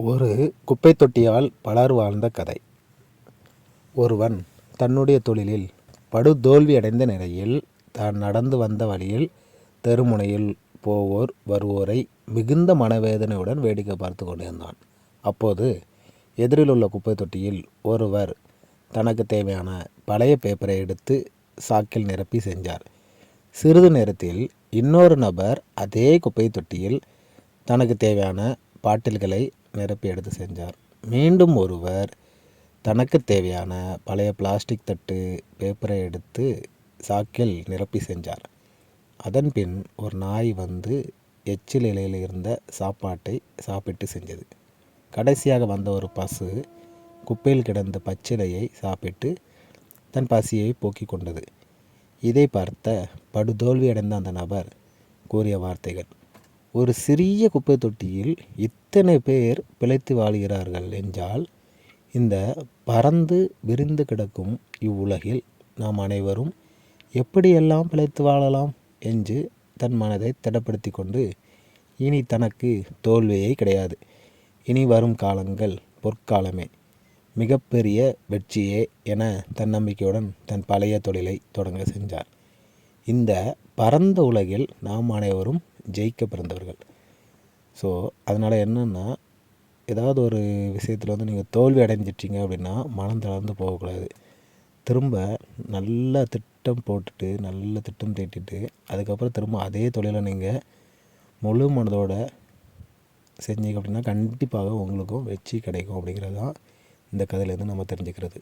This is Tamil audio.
ஒரு குப்பை தொட்டியால் பலர் வாழ்ந்த கதை. ஒருவன் தன்னுடைய தொழிலில் படுதோல்வி அடைந்த நிலையில் தான் நடந்து வந்த வழியில் தெருமுனையில் போவோர் வருவோரை மிகுந்த மனவேதனையுடன் வேடிக்கை பார்த்து கொண்டிருந்தான். அப்போது எதிரில் உள்ள குப்பை தொட்டியில் ஒருவர் தனக்கு தேவையான பழைய பேப்பரை எடுத்து சாக்கில் நிரப்பி செஞ்சார். சிறிது நேரத்தில் இன்னொரு நபர் அதே குப்பை தொட்டியில் தனக்கு தேவையான பாட்டில்களை நிரப்பி எடுத்து செஞ்சார். மீண்டும் ஒருவர் தனக்கு தேவையான பழைய பிளாஸ்டிக் தட்டு பேப்பரை எடுத்து சாக்கில் நிரப்பி செஞ்சார். அதன் பின் ஒரு நாய் வந்து எச்சில் இலையில் இருந்த சாப்பாட்டை சாப்பிட்டு செஞ்சது. கடைசியாக வந்த ஒரு பசு குப்பையில் கிடந்த பச்சிலையை சாப்பிட்டு தன் பசியை போக்கிக் கொண்டது. இதை பார்த்த படுதோல்வி அடைந்த அந்த நபர் கூறிய வார்த்தைகள் ஒரு சிறிய குப்பை தொட்டியில் இத்தனை பேர் பிழைத்து வாழ்கிறார்கள் என்றால் இந்த பறந்து விரிந்து கிடக்கும் இவ்வுலகில் நாம் அனைவரும் எப்படியெல்லாம் பிழைத்து வாழலாம் என்று தன் மனதை திடப்படுத்தி கொண்டு இனி தனக்கு தோல்வியே கிடையாது. இனி வரும் காலங்கள் பொற்காலமே. மிகப்பெரிய வெற்றியே என தன்னம்பிக்கையுடன் தன் பழைய தொழிலை தொடங்க செஞ்சார் இந்த பரந்த உலகில் நாம் அனைவரும் ஜெயிக்க பிறந்தவர்கள். ஸோ அதனால் என்னென்னா ஏதாவது ஒரு விஷயத்தில் வந்து நீங்கள் தோல்வி அடைஞ்சிட்டீங்க அப்படின்னா மனம் தளர்ந்து போகக்கூடாது. திரும்ப நல்ல திட்டம் போட்டுட்டு நல்ல திட்டம் தீட்டிட்டு அதுக்கப்புறம் திரும்ப அதே தொழிலை நீங்கள் முழு மனதோட செஞ்சீங்க அப்படின்னா கண்டிப்பாக உங்களுக்கும் வெற்றி கிடைக்கும் அப்படிங்கிறது தான் இந்த கதையிலேருந்து நம்ம தெரிஞ்சுக்கிறது.